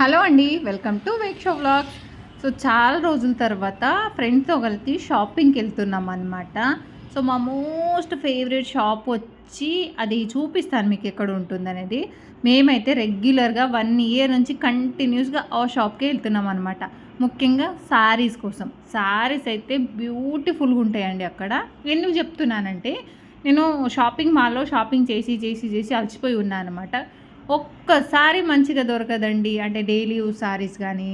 Hello అండి welcome to Wake షో vlogs. So చాలా రోజుల తర్వాత ఫ్రెండ్స్తో కలిసి షాపింగ్కి వెళ్తున్నాం అనమాట సో మా మోస్ట్ ఫేవరెట్ షాప్ వచ్చి అది చూపిస్తాను మీకు ఎక్కడ ఉంటుంది అనేది మేమైతే రెగ్యులర్గా వన్ ఇయర్ నుంచి కంటిన్యూస్గా ఆ షాప్కి వెళ్తున్నాం అనమాట ముఖ్యంగా శారీస్ కోసం. శారీస్ అయితే బ్యూటిఫుల్గా ఉంటాయండి అక్కడ. ఎందుకు చెప్తున్నానంటే నేను షాపింగ్ మాల్లో షాపింగ్ చేసి చేసి చేసి అలసిపోయి ఉన్నాను అనమాట ఒక్కసారి మంచిగా దొరకదండి. అంటే డైలీ యూజ్ శారీస్ కానీ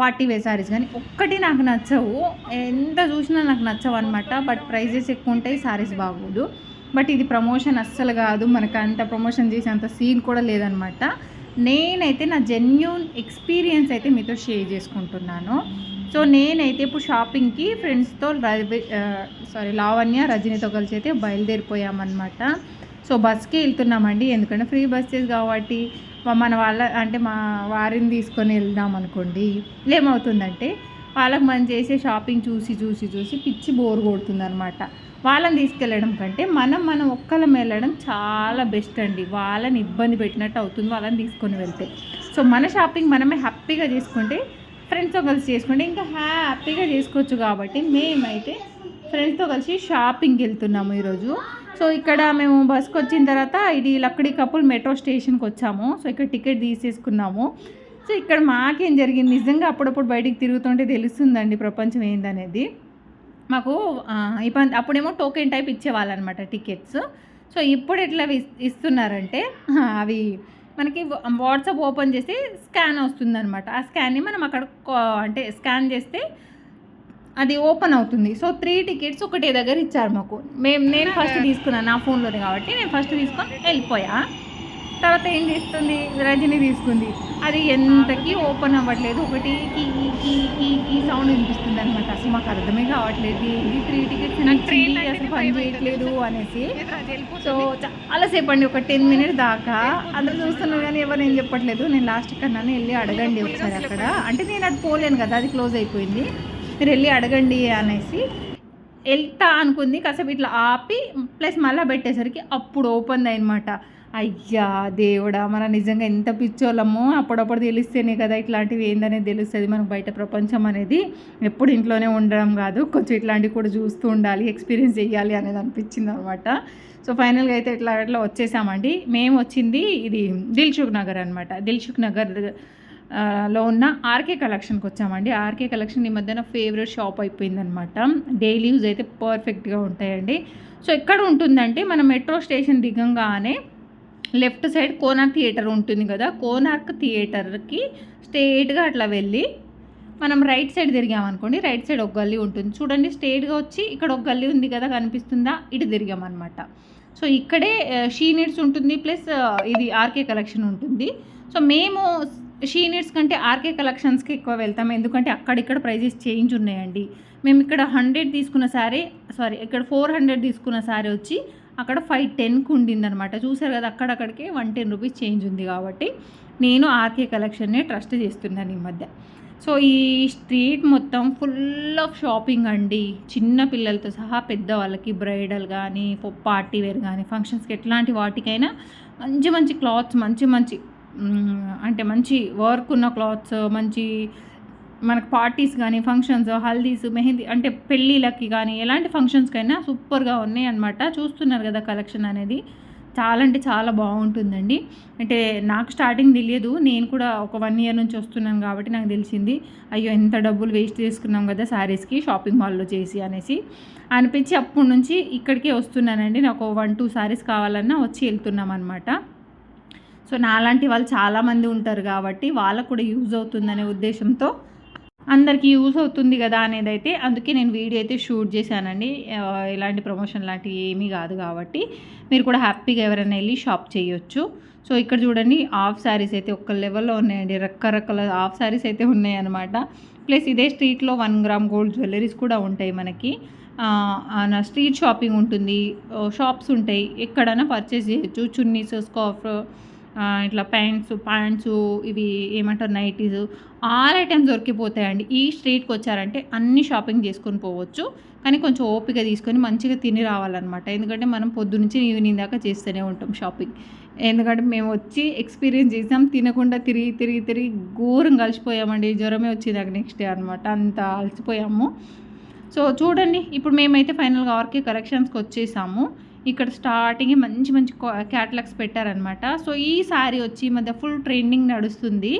పార్టీ వేర్ శారీస్ కానీ ఒక్కటి నాకు నచ్చవు. ఎంత చూసినా నాకు నచ్చవు అనమాట బట్ ప్రైజెస్ ఎక్కువ ఉంటాయి శారీస్ బాగోదు. బట్ ఇది ప్రమోషన్ అస్సలు కాదు. మనకు అంత ప్రమోషన్ చేసే అంత సీన్ కూడా లేదనమాట నేనైతే నా జెన్యున్ ఎక్స్పీరియన్స్ అయితే మీతో షేర్ చేసుకుంటున్నాను. సో నేనైతే ఇప్పుడు షాపింగ్కి ఫ్రెండ్స్తో రవి సారీ లావణ్య రజనీతో కలిసి అయితే బయలుదేరిపోయామన్నమాట. సో బస్కి వెళ్తున్నామండి. ఎందుకంటే ఫ్రీ బస్సెస్ కాబట్టి మన వాళ్ళ అంటే మా వారిని తీసుకొని వెళ్దాం అనుకోండి. ఏమవుతుందంటే వాళ్ళకి మనం చేసే షాపింగ్ చూసి చూసి చూసి పిచ్చి బోర్ కొడుతుంది అనమాట వాళ్ళని తీసుకెళ్ళడం కంటే మనం మనం ఒక్కలం వెళ్ళడం చాలా బెస్ట్ అండి. వాళ్ళని ఇబ్బంది పెట్టినట్టు అవుతుంది వాళ్ళని తీసుకొని వెళ్తే. సో మన షాపింగ్ మనమే హ్యాపీగా చేసుకుంటే ఫ్రెండ్స్తో కలిసి చేసుకుంటే ఇంకా హ్యాపీగా చేసుకోవచ్చు కాబట్టి మేమైతే ఫ్రెండ్స్తో కలిసి షాపింగ్కి వెళ్తున్నాము ఈరోజు. సో ఇక్కడ మేము బస్కి వచ్చిన తర్వాత ఇది లక్కడి కపుల్ మెట్రో స్టేషన్కి వచ్చాము. సో ఇక్కడ టికెట్ తీసేసుకున్నాము. సో ఇక్కడ మాకేం జరిగింది? నిజంగా అప్పుడప్పుడు బయటికి తిరుగుతుంటే తెలుస్తుందండి ప్రపంచం ఏందనేది. మాకు ఆ, ఇప్ప- అప్పుడేమో టోకెన్ టైప్ ఇచ్చేవాళ్ళు అనమాట టికెట్స్ సో ఇప్పుడు ఎట్లా ఇస్- ఇస్తున్నారంటే అవి మనకి వాట్సాప్ ఓపెన్ చేసి స్కాన్ వస్తుందన్నమాట. ఆ స్కాన్ని మనం అక్కడ అంటే స్కాన్ చేస్తే అది ఓపెన్ అవుతుంది. సో త్రీ టికెట్స్ ఒకటే దగ్గర ఇచ్చారు మాకు. మేము నేను ఫస్ట్ తీసుకున్నాను నా ఫోన్లోనే కాబట్టి నేను ఫస్ట్ తీసుకొని వెళ్ళిపోయా. తర్వాత ఏం చేస్తుంది? రజని తీసుకుంది. అది ఎంతకి ఓపెన్ అవ్వట్లేదు. ఒకటి key key key key sound వినిపిస్తుంది అనమాట అసలు మాకు అర్థమే కావట్లేదు. ఇది త్రీ టికెట్స్ అసలు పని చేయట్లేదు అనేసి. సో చాలాసేపు అండి ఒక టెన్ మినిట్స్ దాకా. అందరూ చూస్తున్నారు కానీ ఎవరు ఏం చెప్పట్లేదు. నేను లాస్ట్ కన్నా వెళ్ళి అడగండి ఒకసారి అక్కడ. అంటే నేను అది పోలేను కదా అది క్లోజ్ అయిపోయింది. మీరు వెళ్ళి అడగండి అనేసి. వెళ్తా అనుకుంది. కాసేపు ఇట్లా ఆపి ప్లస్ మళ్ళీ పెట్టేసరికి అప్పుడు ఓపెన్ అనమాట అయ్యా దేవుడా మన నిజంగా ఎంత పిచ్చోళ్ళమో అప్పుడప్పుడు తెలిస్తేనే కదా ఇట్లాంటివి ఏందనేది తెలుస్తుంది. మనకు బయట ప్రపంచం అనేది ఎప్పుడు ఇంట్లోనే ఉండడం కాదు కొంచెం ఇట్లాంటివి కూడా చూస్తూ ఉండాలి ఎక్స్పీరియన్స్ చేయాలి అనేది అనిపించింది అనమాట సో ఫైనల్గా అయితే ఇట్లా ఇట్లా వచ్చేసామండి. మేము వచ్చింది ఇది దిల్సుఖ్ నగర్ అనమాట దిల్సుఖ్ నగర్లో ఉన్న ఆర్కే కలెక్షన్కి వచ్చామండి. ఆర్కే కలెక్షన్ ఈ మధ్యన ఫేవరెట్ షాప్ అయిపోయిందనమాట డైలీ యూజ్ అయితే పర్ఫెక్ట్గా ఉంటాయండి. సో ఎక్కడ ఉంటుందంటే మన మెట్రో స్టేషన్ దిగంగానే లెఫ్ట్ సైడ్ కోనార్క్ థియేటర్ ఉంటుంది కదా కోనార్క్ థియేటర్కి స్ట్రేట్గా అట్లా వెళ్ళి మనం రైట్ సైడ్ తిరిగామనుకోండి రైట్ సైడ్ ఒక గల్లీ ఉంటుంది. చూడండి స్ట్రేట్గా వచ్చి ఇక్కడ ఒక గల్లీ ఉంది కదా కనిపిస్తుందా? ఇటు తిరిగామన్నమాట. సో ఇక్కడే షీ నీడ్స్ ఉంటుంది ప్లస్ ఇది ఆర్కే కలెక్షన్ ఉంటుంది. సో మేము షీ నీడ్స్ కంటే ఆర్కే కలెక్షన్స్కి ఎక్కువ వెళ్తాం. ఎందుకంటే అక్కడిక్కడ ప్రైజెస్ చేంజ్ ఉన్నాయండి. మేము ఇక్కడ హండ్రెడ్ తీసుకున్న సారీ సారీ ఇక్కడ ఫోర్ హండ్రెడ్ తీసుకున్న సారీ వచ్చి అక్కడ ఫైవ్ టెన్కి ఉండిందనమాట చూసారు కదా అక్కడక్కడికి వన్ టెన్ రూపీస్ చేంజ్ ఉంది కాబట్టి నేను ఆర్కే కలెక్షన్నే ట్రస్ట్ చేస్తున్నాను ఈ మధ్య. సో ఈ స్ట్రీట్ మొత్తం ఫుల్ ఆఫ్ షాపింగ్ అండి. చిన్న పిల్లలతో సహా పెద్దవాళ్ళకి బ్రైడల్ కానీ పార్టీ వేర్ కానీ ఫంక్షన్స్కి ఎట్లాంటి వాటికైనా మంచి మంచి క్లాత్స్ మంచి మంచి అంటే మంచి వర్క్ ఉన్న క్లాత్స్ మంచి మనకు పార్టీస్ కానీ ఫంక్షన్స్ హల్దీస్ మెహందీ అంటే పెళ్ళిళ్ళకి కానీ ఎలాంటి ఫంక్షన్స్కైనా సూపర్గా ఉన్నాయి అనమాట చూస్తున్నారు కదా కలెక్షన్ అనేది. చాలా అంటే చాలా బాగుంటుందండి. అంటే నాకు స్టార్టింగ్ తెలియదు. నేను కూడా ఒక వన్ ఇయర్ నుంచి వస్తున్నాను కాబట్టి నాకు తెలిసింది. అయ్యో ఎంత డబ్బులు వేస్ట్ చేసుకున్నాం కదా శారీస్కి షాపింగ్ మాల్లో చేసి అనేసి. అనిపించి అప్పటి నుంచి ఇక్కడికే వస్తున్నానండి. నాకు వన్ టూ శారీస్ కావాలన్నా వచ్చి వెళ్తున్నాం అనమాట సో నాలాంటి వాళ్ళు చాలామంది ఉంటారు కాబట్టి వాళ్ళకు కూడా యూజ్ అవుతుందనే ఉద్దేశంతో అందరికీ యూజ్ అవుతుంది కదా అనేది అయితే అందుకే నేను వీడియో అయితే షూట్ చేశానండి. ఇలాంటి ఎలాంటి ప్రమోషన్ లాంటివి ఏమీ కాదు కాబట్టి మీరు కూడా హ్యాపీగా ఎవరైనా వెళ్ళి షాప్ చేయొచ్చు. సో ఇక్కడ చూడండి హాఫ్ శారీస్ అయితే ఒక్క లెవెల్లో ఉన్నాయండి. రకరకాల హాఫ్ శారీస్ అయితే ఉన్నాయన్నమాట. ప్లస్ ఇదే స్ట్రీట్లో వన్ గ్రామ్ గోల్డ్ జ్యువెలరీస్ కూడా ఉంటాయి మనకి. ఆ, నా స్ట్రీట్ షాపింగ్ ఉంటుంది షాప్స్ ఉంటాయి. ఎక్కడైనా పర్చేస్ చేయొచ్చు. చున్నీస్ స్కార్ఫ్ ఇట్లా ప్యాంట్స్ ప్యాంట్స్ ఇవి ఏమంటారు నైటీస్ ఆల్ ఐటమ్స్ దొరికిపోతాయండి. ఈ స్ట్రీట్కి వచ్చారంటే అన్ని షాపింగ్ చేసుకొని పోవచ్చు. కానీ కొంచెం ఓపిక తీసుకొని మంచిగా తిని రావాలన్నమాట. ఎందుకంటే మనం పొద్దునుంచి ఈవినింగ్ దాకా చేస్తూనే ఉంటాం షాపింగ్. ఎందుకంటే మేము వచ్చి ఎక్స్పీరియన్స్ చేసాం తినకుండా తిరిగి తిరిగి తిరిగి ఘోరం కలిసిపోయామండి. జ్వరమే వచ్చింది నాకు నెక్స్ట్ డే అనమాట అంత అలసిపోయాము. సో చూడండి ఇప్పుడు మేమైతే ఫైనల్గా ఆర్కే కలెక్షన్స్కి వచ్చేసాము. ఇక్కడ స్టార్టింగ్ మంచి మంచి క్యాటలాగ్స్ పెట్టారనమాట సో ఈ శారీ వచ్చి ఈ మధ్య ఫుల్ ట్రెండింగ్ నడుస్తుంది.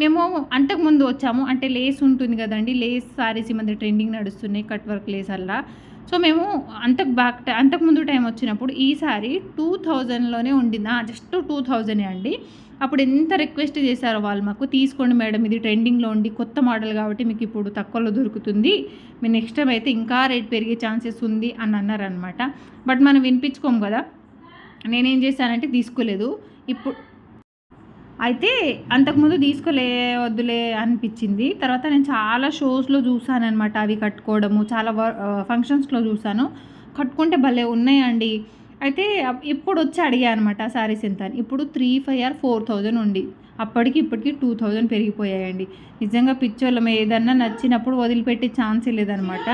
మేము అంతకుముందు వచ్చాము. అంటే లేస్ ఉంటుంది కదండి లేస్ శారీస్ ఈ మధ్య ట్రెండింగ్ నడుస్తున్నాయి కట్ వర్క్ లేస్ అలా. సో మేము అంతకు బ్యాక్ అంతకుముందు టైం వచ్చినప్పుడు ఈ శారీ టూ థౌజండ్లోనే ఉండిందా? జస్ట్ టూ థౌజండే అండి. అప్పుడు ఎంత రిక్వెస్ట్ చేశారో వాళ్ళు మాకు తీసుకోండి మేడం ఇది ట్రెండింగ్లో ఉండి కొత్త మోడల్ కాబట్టి మీకు ఇప్పుడు తక్కువలో దొరుకుతుంది మీ నెక్స్ట్ టైం అయితే ఇంకా రేట్ పెరిగే ఛాన్సెస్ ఉంది అని అన్నారనమాట బట్ మనం వినిపించుకోము కదా నేనేం చేశానంటే తీసుకోలేదు ఇప్పుడు అయితే అంతకుముందు తీసుకోలే వద్దులే అనిపించింది తర్వాత నేను చాలా షోస్లో చూసాను అనమాట అవి కట్టుకోవడము చాలా ఫంక్షన్స్లో చూసాను కట్టుకుంటే భలే ఉన్నాయండి అయితే ఇప్పుడు వచ్చి అడిగా అనమాట శారీస్ ఎంత అని. ఇప్పుడు three five or four thousand ఉండి అప్పటికి ఇప్పటికి టూ థౌజండ్ పెరిగిపోయాయండి. నిజంగా పిచ్చోళ్ళం ఏదన్నా నచ్చినప్పుడు వదిలిపెట్టే ఛాన్స్ లేదనమాట.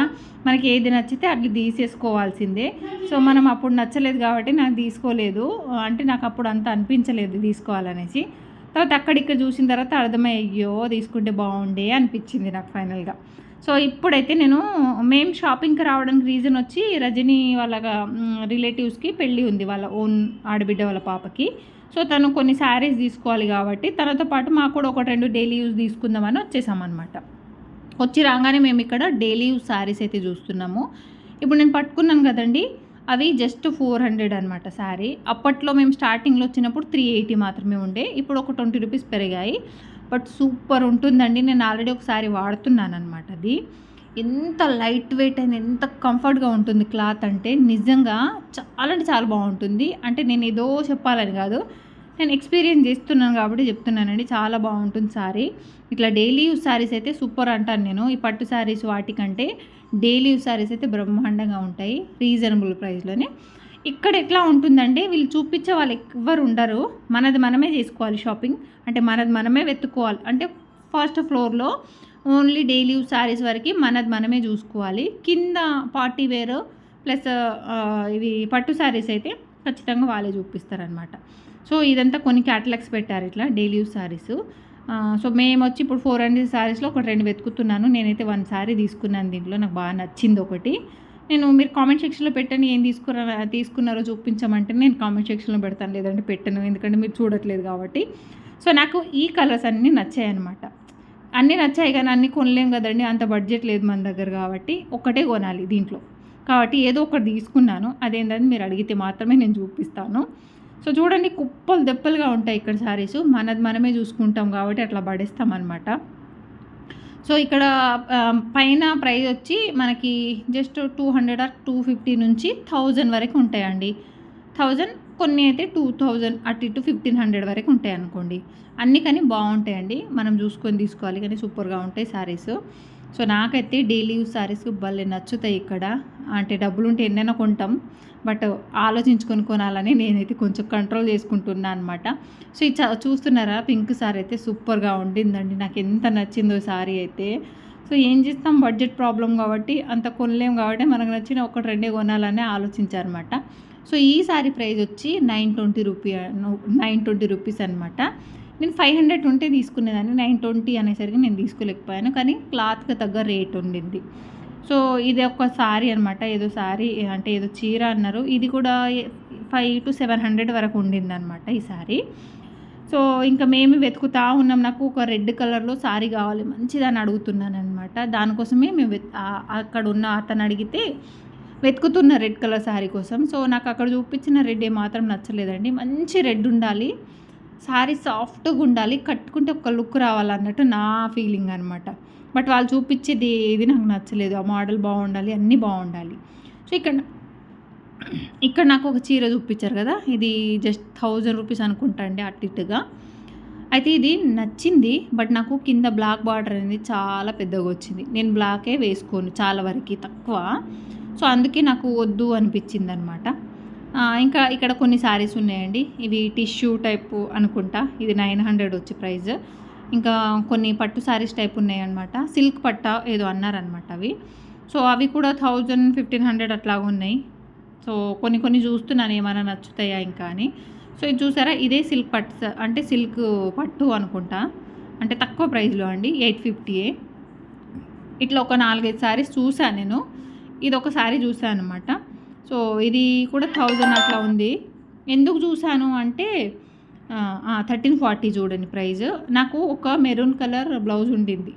మనకి ఏది నచ్చితే అట్లా తీసేసుకోవాల్సిందే. సో మనం అప్పుడు నచ్చలేదు కాబట్టి నాకు తీసుకోలేదు. అంటే నాకు అప్పుడు అంత అనిపించలేదు తీసుకోవాలనేసి. తర్వాత అక్కడిక్కడ చూసిన తర్వాత అర్థమయ్యో తీసుకుంటే బాగుండే అనిపించింది నాకు ఫైనల్గా. సో ఇప్పుడైతే నేను మేము షాపింగ్కి రావడానికి రీజన్ వచ్చి రజనీ వాళ్ళ రిలేటివ్స్కి పెళ్ళి ఉంది వాళ్ళ ఓన్ ఆడబిడ్డ వాళ్ళ పాపకి. సో తను కొన్ని శారీస్ తీసుకోవాలి కాబట్టి తనతో పాటు మాకు కూడా ఒక రెండు డైలీ యూస్ తీసుకుందామని వచ్చేసామన్నమాట. వచ్చి రాగానే మేము ఇక్కడ డైలీ యూస్ శారీస్ అయితే చూస్తున్నాము. ఇప్పుడు నేను పట్టుకున్నాను కదండి అవి జస్ట్ ఫోర్ హండ్రెడ్ అనమాట శారీ. అప్పట్లో మేము స్టార్టింగ్లో వచ్చినప్పుడు త్రీ ఎయిటీ మాత్రమే ఉండే ఇప్పుడు ఒక ట్వంటీ రూపీస్ పెరిగాయి. బట్ సూపర్ ఉంటుందండి. నేను ఆల్రెడీ ఒకసారి వాడుతున్నాను అనమాట అది. ఎంత లైట్ వెయిట్ అయిన ఎంత కంఫర్ట్గా ఉంటుంది క్లాత్ అంటే నిజంగా చాలా అంటే చాలా బాగుంటుంది. అంటే నేను ఏదో చెప్పాలని కాదు. నేను ఎక్స్పీరియన్స్ చేస్తున్నాను కాబట్టి చెప్తున్నానండి. చాలా బాగుంటుంది సారీ. ఇట్లా డైలీ యూస్ శారీస్ అయితే సూపర్ అంటాను నేను. ఈ పట్టు శారీస్ వాటికంటే డైలీ యూస్ శారీస్ అయితే బ్రహ్మాండంగా ఉంటాయి. రీజనబుల్ ప్రైస్లోనే. ఇక్కడ ఎట్లా ఉంటుందంటే వీళ్ళు చూపించే వాళ్ళు ఎవ్వరు ఉండరు. మనది మనమే చేసుకోవాలి షాపింగ్. అంటే మనది మనమే వెతుక్కోవాలి. అంటే ఫస్ట్ ఫ్లోర్లో ఓన్లీ డైలీ యూస్ శారీస్ వరకు మనది మనమే చూసుకోవాలి. కింద పార్టీ వేర్ ప్లస్ ఇవి పట్టు శారీస్ అయితే ఖచ్చితంగా వాళ్ళే చూపిస్తారనమాట సో ఇదంతా కొన్ని క్యాటలాగ్స్ పెట్టారు ఇట్లా డైలీ యూస్ శారీస్ సో మేము వచ్చి ఇప్పుడు ఫోర్ హండ్రెడ్ శారీస్లో ఒకటి రెండు వెతుకుతున్నాను. నేనైతే వన్ శారీ తీసుకున్నాను. దీంట్లో నాకు బాగా నచ్చింది ఒకటి. నేను మీరు కామెంట్ సెక్షన్లో పెట్టండి ఏం తీసుకున్నారో తీసుకున్నారో చూపించమంటే నేను కామెంట్ సెక్షన్లో పెడతాను లేదంటే పెట్టను ఎందుకంటే మీరు చూడట్లేదు కాబట్టి. సో నాకు ఈ కలర్స్ అన్నీ నచ్చాయి అనమాట అన్నీ నచ్చాయి కానీ అన్నీ కొనలేం కదండి అంత బడ్జెట్ లేదు మన దగ్గర కాబట్టి ఒకటే కొనాలి దీంట్లో. కాబట్టి ఏదో ఒకటి తీసుకున్నాను అదేంటని మీరు అడిగితే మాత్రమే నేను చూపిస్తాను. సో చూడండి కుప్పలు దెప్పలుగా ఉంటాయి ఇక్కడ శారీస్. మనది మనమే చూసుకుంటాం కాబట్టి అట్లా పడేస్తాం అనమాట సో ఇక్కడ పైన ప్రైస్ వచ్చి మనకి just two hundred or two fifty నుంచి థౌజండ్ వరకు ఉంటాయండి. థౌజండ్ కొన్ని అయితే టూ థౌజండ్ అటు ఇటు ఫిఫ్టీన్ హండ్రెడ్ వరకు ఉంటాయి అనుకోండి. అన్ని కానీ బాగుంటాయండి. మనం చూసుకొని తీసుకోవాలి కానీ సూపర్గా ఉంటాయి శారీస్ సో నాకైతే డైలీ యూస్ శారీస్ భలే నచ్చుతాయి ఇక్కడ. అంటే డబ్బులు ఉంటే ఎన్నైనా కొంటాం. బట్ ఆలోచించుకొని కొనాలని నేనైతే కొంచెం కంట్రోల్ చేసుకుంటున్నా అనమాట సో ఇది చూస్తున్నారా? పింక్ సారీ అయితే సూపర్గా ఉండిందండి. నాకు ఎంత నచ్చిందో సారీ అయితే. సో ఏం చేస్తాం? బడ్జెట్ ప్రాబ్లం కాబట్టి అంత కొనలేం కాబట్టి మనకు నచ్చిన ఒకటి రెండే కొనాలని ఆలోచించారనమాట సో ఈ సారీ ప్రైస్ వచ్చి nine twenty rupee nine twenty rupees అనమాట నేను ఫైవ్ హండ్రెడ్ ఉంటే తీసుకునేదాన్ని. నైన్ ట్వంటీ అనేసరికి నేను తీసుకోలేకపోయాను. కానీ క్లాత్కి తగ్గ రేట్ ఉండింది. సో ఇది ఒక సారీ అనమాట ఏదో సారీ అంటే ఏదో చీర అన్నారు. ఇది కూడా ఫైవ్ టు సెవెన్ హండ్రెడ్ వరకు ఉండింది అనమాట ఈ సారీ. సో ఇంకా మేము వెతుకుతా ఉన్నాం. నాకు ఒక రెడ్ కలర్లో సారీ కావాలి మంచిదని అడుగుతున్నాను అనమాట దానికోసమే మేము అక్కడ ఉన్న అతను అడిగితే వెతుకుతున్న రెడ్ కలర్ శారీ కోసం. సో నాకు అక్కడ చూపించిన రెడ్ ఏమాత్రం నచ్చలేదండి. మంచి రెడ్ ఉండాలి. శారీ సాఫ్ట్గా ఉండాలి కట్టుకుంటే ఒక లుక్ రావాలన్నట్టు నా ఫీలింగ్ అనమాట బట్ వాళ్ళు చూపించేది ఏది నాకు నచ్చలేదు. ఆ మోడల్ బాగుండాలి అన్నీ బాగుండాలి. సో ఇక్కడ ఇక్కడ నాకు ఒక చీర చూపించారు కదా? ఇది జస్ట్ థౌజండ్ రూపీస్ అనుకుంటా అండి అటు ఇటుగా. అయితే ఇది నచ్చింది బట్ నాకు కింద బ్లాక్ బార్డర్ అనేది చాలా పెద్దగా వచ్చింది. నేను బ్లాకే వేసుకోను చాలా వరకు తక్కువ. సో అందుకే నాకు వద్దు అనిపించింది అనమాట ఇంకా ఇక్కడ కొన్ని శారీస్ ఉన్నాయండి. ఇవి టిష్యూ టైపు అనుకుంటా. ఇది నైన్ హండ్రెడ్ వచ్చి ప్రైస్. ఇంకా కొన్ని పట్టు శారీస్ టైప్ ఉన్నాయి అనమాట సిల్క్ పట్ట ఏదో అన్నారనమాట అవి. సో అవి కూడా థౌజండ్ ఫిఫ్టీన్ హండ్రెడ్ అట్లా ఉన్నాయి. సో కొన్ని కొన్ని చూస్తున్నాను ఏమైనా నచ్చుతాయా ఇంకా అని. సో ఇది చూసారా? ఇదే సిల్క్ పట్టు అంటే సిల్క్ పట్టు అనుకుంటా. అంటే తక్కువ ప్రైస్లో అండి. ఎయిట్ ఫిఫ్టీయే. ఇట్లా ఒక నాలుగైదు శారీస్ చూసాను నేను. ఇది ఒక శారీ చూసాను అనమాట సో ఇది కూడా థౌజండ్ అట్లా ఉంది. ఎందుకు చూశాను అంటే థర్టీన్ ఫార్టీ చూడండి ప్రైజ్. నాకు ఒక మెరూన్ కలర్ బ్లౌజ్ ఉండింది.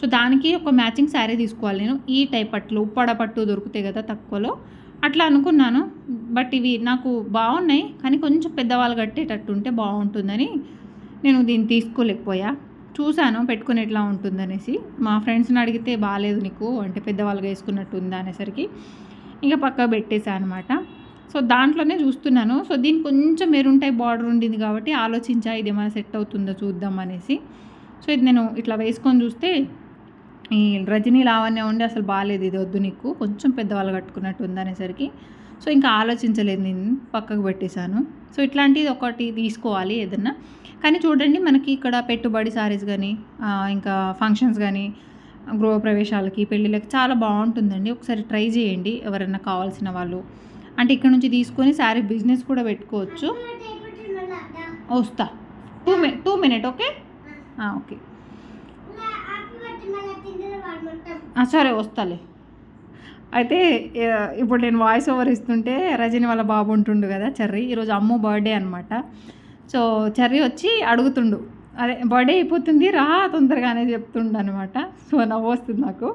సో దానికి ఒక మ్యాచింగ్ శారీ తీసుకోవాలి నేను. ఈ టైప్ పట్టులు ఉప్పడ పట్టు దొరుకుతాయి కదా తక్కువలో. అట్లా అనుకున్నాను. బట్ ఇవి నాకు బాగున్నాయి. కానీ కొంచెం పెద్దవాళ్ళు కట్టేటట్టు ఉంటే బాగుంటుందని నేను దీన్ని తీసుకోలేకపోయా. చూశాను పెట్టుకుని ఎట్లా ఉంటుందనేసి. మా ఫ్రెండ్స్ని అడిగితే బాగాలేదు నీకు అంటే పెద్దవాళ్ళుగా వేసుకున్నట్టు ఉందా అనేసరికి. ఇంకా పక్క పెట్టేసా అనమాట సో దాంట్లోనే చూస్తున్నాను. సో దీనికి కొంచెం మెరుంటాయి బార్డర్ ఉండింది కాబట్టి ఆలోచించా ఇది ఏమైనా సెట్ అవుతుందో చూద్దాం అనేసి. సో ఇది నేను ఇట్లా వేసుకొని చూస్తే ఈ రజనీ లావణ్య ఉండి అసలు బాగాలేదు ఇది వద్దు నీకు కొంచెం పెద్దవాళ్ళు కట్టుకున్నట్టు ఉందనేసరికి. సో ఇంకా ఆలోచించలేదు నేను పక్కకు పెట్టేశాను. సో ఇట్లాంటిది ఒకటి తీసుకోవాలి ఏదన్నా. కానీ చూడండి మనకి ఇక్కడ పెట్టుబడి సారీస్ కానీ ఇంకా ఫంక్షన్స్ కానీ గృహప్రవేశాలకి పెళ్ళిళ్ళకి చాలా బాగుంటుందండి. ఒకసారి ట్రై చేయండి ఎవరైనా కావాల్సిన వాళ్ళు. అంటే ఇక్కడ నుంచి తీసుకొని శారీ బిజినెస్ కూడా పెట్టుకోవచ్చు. వస్తా. టూ మి టూ మినిట్ ఓకే ఓకే సరే వస్తాలే. అయితే ఇప్పుడు నేను వాయిస్ ఓవర్ ఇస్తుంటే రజని వాళ్ళ బాబు ఉంటుండు కదా చర్రీ. ఈరోజు అమ్ము బర్త్డే అనమాట సో చర్రీ వచ్చి అడుగుతుండు. అదే బర్త్డే అయిపోతుంది రా తొందరగానే చెప్తుండనమాట. సో నవ్వు వస్తుంది నాకు.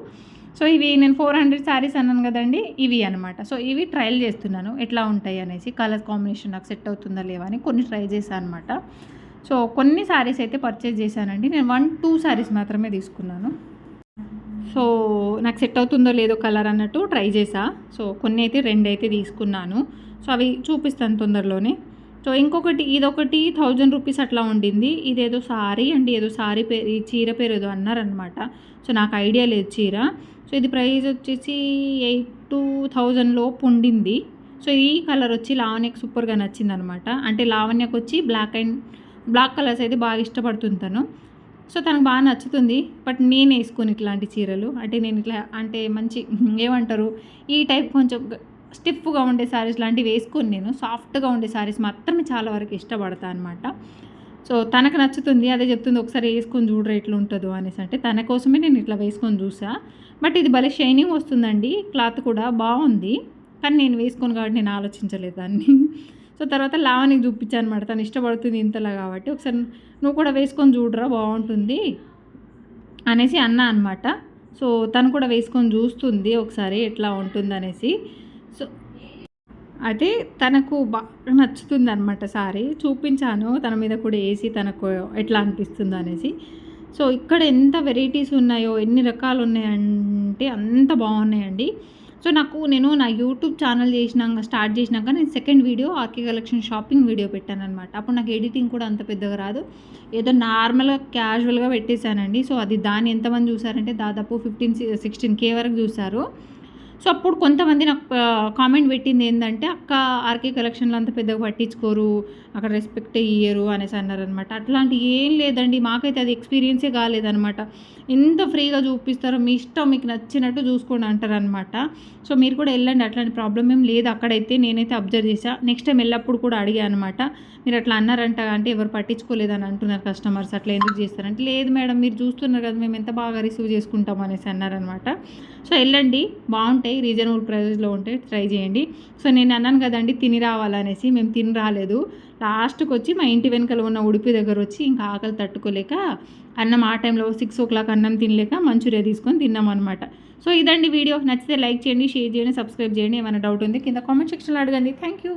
సో ఇవి నేను ఫోర్ హండ్రెడ్ శారీస్ అన్నాను కదండి ఇవి అనమాట సో ఇవి ట్రయల్ చేస్తున్నాను ఎట్లా ఉంటాయి అనేసి కలర్ కాంబినేషన్ నాకు సెట్ అవుతుందా లేవా అని కొన్ని ట్రై చేశాను అనమాట సో కొన్ని శారీస్ అయితే పర్చేజ్ చేశానండి నేను వన్ టూ శారీస్ మాత్రమే తీసుకున్నాను. సో నాకు సెట్ అవుతుందో లేదో కలర్ అన్నట్టు ట్రై చేసా సో కొన్ని అయితే రెండు అయితే తీసుకున్నాను. సో అవి చూపిస్తాను తొందరలోనే. సో ఇంకొకటి ఇదొకటి థౌజండ్ రూపీస్ అట్లా ఉండింది. ఇదేదో సారీ అండి ఏదో సారీ పేరు ఈ చీర పేరు ఏదో అన్నారనమాట సో నాకు ఐడియా లేదు చీర. సో ఇది ప్రైస్ వచ్చేసి ఎయిట్ టూ థౌజండ్ లోపు ఉండింది. సో ఈ కలర్ వచ్చి లావణ్యకు సూపర్గా నచ్చింది అనమాట అంటే లావణ్యకు వచ్చి బ్లాక్ అండ్ బ్లాక్ కలర్స్ అయితే బాగా ఇష్టపడుతుంది తను. సో తనకు బాగా నచ్చుతుంది. బట్ నేను వేసుకొని ఇట్లాంటి చీరలు. అంటే నేను ఇట్లా అంటే మంచి ఏమంటారు ఈ టైప్ కొంచెం స్టిఫ్గా ఉండే శారీస్ లాంటివి వేసుకొని నేను సాఫ్ట్గా ఉండే శారీస్ మాత్రమే చాలా వరకు ఇష్టపడతా అనమాట సో తనకు నచ్చుతుంది అదే చెప్తుంది ఒకసారి వేసుకొని చూడరు ఎట్లా ఉంటుందో అనేసి అంటే తన కోసమే నేను ఇట్లా వేసుకొని చూసా. బట్ ఇది భలే షైనింగ్ వస్తుందండి క్లాత్ కూడా బాగుంది కానీ నేను వేసుకొని కాబట్టి నేను ఆలోచించలేదు దాన్ని. సో తర్వాత లావణికి చూపించాను అనమాట తను ఇష్టపడుతుంది ఇంతలా కాబట్టి ఒకసారి నువ్వు కూడా వేసుకొని చూడరా బాగుంటుంది అనేసి అన్నా అనమాట సో తను కూడా వేసుకొని చూస్తుంది ఒకసారి ఎట్లా ఉంటుంది అనేసి సో అయితే తనకు బాగా నచ్చుతుంది అనమాట సారీ. చూపించాను తన మీద కూడా వేసి తనకు ఎట్లా అనిపిస్తుందో అనేసి. సో ఇక్కడ ఎంత వెరైటీస్ ఉన్నాయో ఎన్ని రకాలు ఉన్నాయంటే అంత బాగున్నాయండి. సో నాకు నేను నా యూట్యూబ్ ఛానల్ చేసినాక స్టార్ట్ చేసినాక నేను second video RK collection shopping video పెట్టాను అనమాట అప్పుడు నాకు ఎడిటింగ్ కూడా అంత పెద్దగా రాదు. ఏదో నార్మల్గా క్యాజువల్గా పెట్టేశానండి. సో అది దాన్ని ఎంతమంది చూసారంటే దాదాపు ఫిఫ్టీన్ సిక్స్టీన్ కే వరకు చూసారు. సో అప్పుడు కొంతమంది నాకు కామెంట్ పెట్టింది ఏంటంటే అక్క ఆర్కే కలెక్షన్లు అంత పెద్దగా పట్టించుకోరు అక్కడ రెస్పెక్ట్ ఇయ్యరు అనేసి అన్నారనమాట అట్లాంటి ఏం లేదండి మాకైతే అది ఎక్స్పీరియన్సే కాలేదనమాట ఎంత ఫ్రీగా చూపిస్తారో మీ ఇష్టం మీకు నచ్చినట్టు చూసుకోండి అంటారనమాట సో మీరు కూడా వెళ్ళండి అట్లాంటి ప్రాబ్లం ఏం లేదు. అక్కడైతే నేనైతే అబ్జర్వ్ చేశా. నెక్స్ట్ టైం వెళ్ళప్పుడు కూడా అడిగా అనమాట మీరు అట్లా అన్నారంట అంటే ఎవరు పట్టించుకోలేదని అంటున్నారు కస్టమర్స్ అట్లా ఎందుకు చేస్తారంటే లేదు మేడం మీరు చూస్తున్నారు కదా మేము ఎంత బాగా రిసీవ్ చేసుకుంటాం అనేసి అన్నారనమాట సో వెళ్ళండి. బాగుంటాయి. రీజనబుల్ ప్రైజెస్లో ఉంటాయి ట్రై చేయండి. సో నేను అన్నాను కదండి తిని రావాలనేసి. మేము తిని రాలేదు. లాస్ట్కి వచ్చి మా ఇంటి వెనకాల ఉన్న ఉడిపి దగ్గర వచ్చి ఇంకా ఆకలి తట్టుకోలేక అన్నం ఆ టైంలో సిక్స్ ఓ క్లాక్ అన్నం తినలేక మంచూరియా తీసుకొని తిన్నాం అనమాట సో ఇదండి వీడియో. నచ్చితే లైక్ చేయండి షేర్ చేయండి సబ్స్క్రైబ్ చేయండి. ఏమైనా డౌట్ ఉంది కింద కామెంట్ సెక్షన్లో అడగండి. Thank you